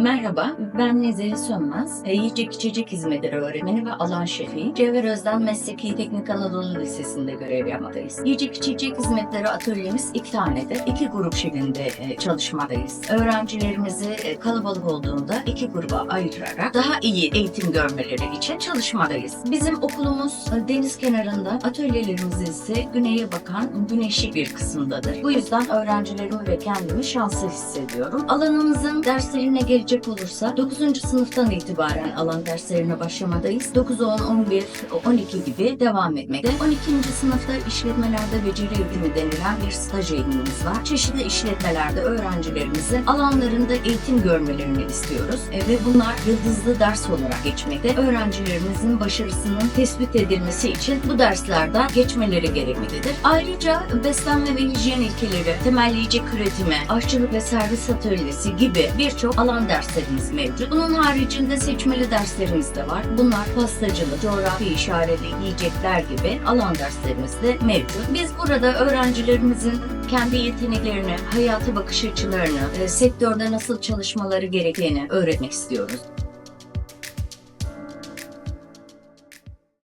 Merhaba, ben Nezihe Sönmez. E, Yiyecek içecek hizmetleri öğretmeni ve alan şefiyim. Cevher Özden Mesleki Teknik Anadolu Lisesi'nde görev yapmaktayız. Yiyecek içecek hizmetleri atölyemiz iki tanedir. İki grup şeklinde e, çalışmadayız. Öğrencilerimizi e, kalabalık olduğunda iki gruba ayırarak daha iyi eğitim görmeleri için çalışmadayız. Bizim okulumuz deniz kenarında, atölyelerimiz ise güneye bakan güneşli bir kısımdadır. Bu yüzden öğrencilerimi ve kendimi şanslı hissediyorum. Alanımızın derslerine gelecek olursa 9. sınıftan itibaren alan derslerine başlamadayız. 9, 10, 11, 12 gibi devam etmekte. 12. sınıfta işletmelerde beceri eğitimi denilen bir staj eğitimimiz var. Çeşitli işletmelerde öğrencilerimizin alanlarında eğitim görmelerini istiyoruz E, ve bunlar yıldızlı ders olarak geçmekte. Öğrencilerimizin başarısının tespit edilmesi için bu derslerden geçmeleri gerekmektedir. Ayrıca beslenme ve hijyen ilkeleri, temelleyecek üretimi, aşçılık ve servis atölyesi gibi birçok alan derslerimiz mevcut. Bunun haricinde seçmeli derslerimiz de var. Bunlar pastacılık, coğrafi işaretli yiyecekler gibi alan derslerimiz de mevcut. Biz burada öğrencilerimizin kendi yeteneklerini, hayata bakış açılarını, e, sektörde nasıl çalışmaları gerektiğini öğretmek istiyoruz.